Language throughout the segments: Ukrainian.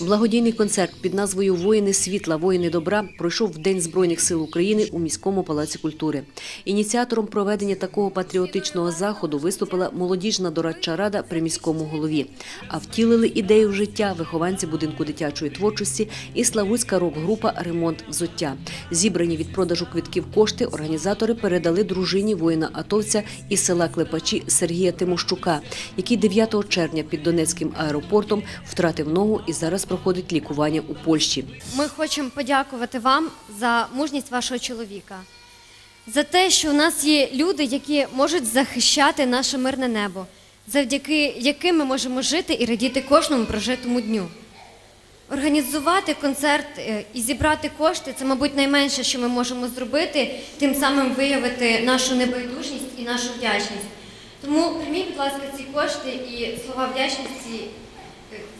Благодійний концерт під назвою Воїни світла, воїни добра пройшов в День Збройних сил України у міському палаці культури. Ініціатором проведення такого патріотичного заходу виступила молодіжна дорадча рада при міському голові. А втілили ідею життя вихованці будинку дитячої творчості і славутська рок-група Ремонт взуття. Зібрані від продажу квитків кошти організатори передали дружині воїна атовця із села Клепачі Сергія Тимощука, який 9 червня під Донецьким аеропортом втратив ногу і зараз проходить лікування у Польщі. Ми хочемо подякувати вам за мужність вашого чоловіка, за те, що у нас є люди, які можуть захищати наше мирне небо, завдяки яким ми можемо жити і радіти кожному прожитому дню. Організувати концерт е, і зібрати кошти це, мабуть, найменше, що ми можемо зробити, тим самим виявити нашу небайдужність і нашу вдячність. Тому прийміть, будь ласка, ці кошти і слова вдячності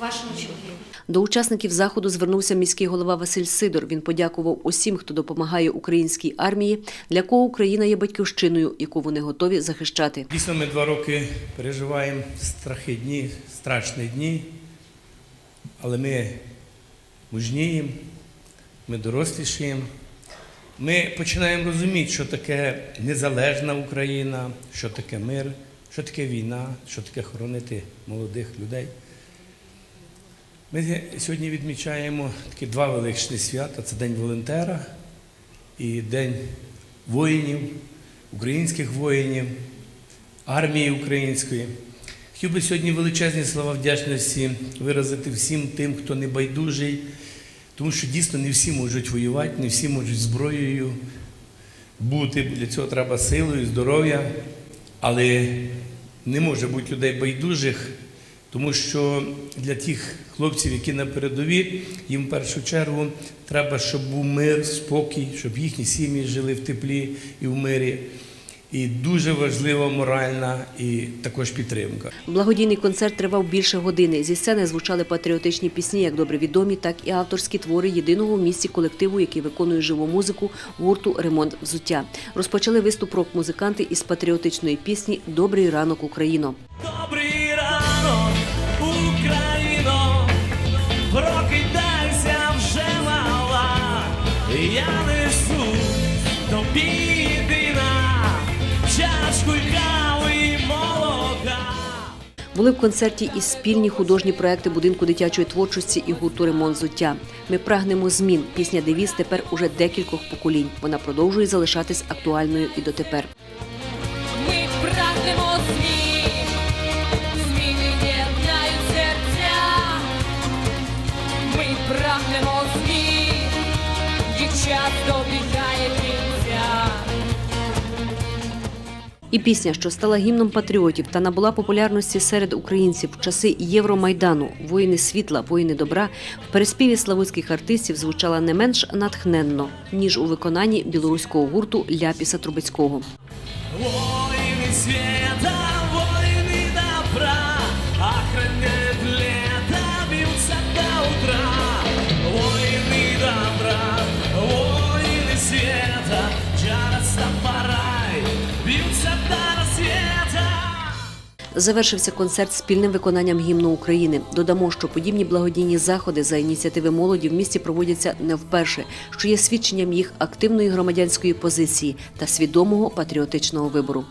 вашому чоловіку. До учасників заходу звернувся міський голова Василь Сидор. Він подякував усім, хто допомагає українській армії, для кого Україна є батьківщиною, яку вони готові захищати. Дійсно, ми два роки переживаємо страхи дні, страшні дні, але ми мужніємо, ми дорослішаємо. Ми починаємо розуміти, що таке незалежна Україна, що таке мир, що таке війна, що таке хоронити молодих людей. Ми сьогодні відмічаємо такі два величні свята: це День волонтера і День воїнів, українських воїнів, армії української. Хотів би сьогодні величезні слова вдячності виразити всім тим, хто не байдужий, тому що дійсно не всі можуть воювати, не всі можуть зброєю бути. Для цього треба силою, здоров'я, але не може бути людей байдужих, тому що для тих хлопців, які на передовій, їм в першу чергу треба, щоб був мир, спокій, щоб їхні сім'ї жили в теплі і в мирі. І дуже важлива моральна і також підтримка. Благодійний концерт тривав більше години. Зі сцени звучали патріотичні пісні, як добре відомі, так і авторські твори єдиного в місті колективу, який виконує живу музику гурту Ремонт взуття. Розпочали виступ рок-музиканти із патріотичної пісні Добрий ранок, Україно. Добрий я несу тобі єдина, чашку кави молока. Були в концерті і спільні художні проекти будинку дитячої творчості і гурту Ремонт зуття. Ми прагнемо змін. Пісня девіз тепер уже декількох поколінь. Вона продовжує залишатись актуальною і дотепер. І час добігає кінця. І пісня, що стала гімном патріотів та набула популярності серед українців в часи Євромайдану Воїни світла, воїни добра в переспіві славутських артистів звучала не менш натхненно ніж у виконанні білоруського гурту Ляпіса Трубецького. Завершився концерт спільним виконанням гімну України. Додамо, що подібні благодійні заходи за ініціативи молоді в місті проводяться не вперше, що є свідченням їх активної громадянської позиції та свідомого патріотичного вибору.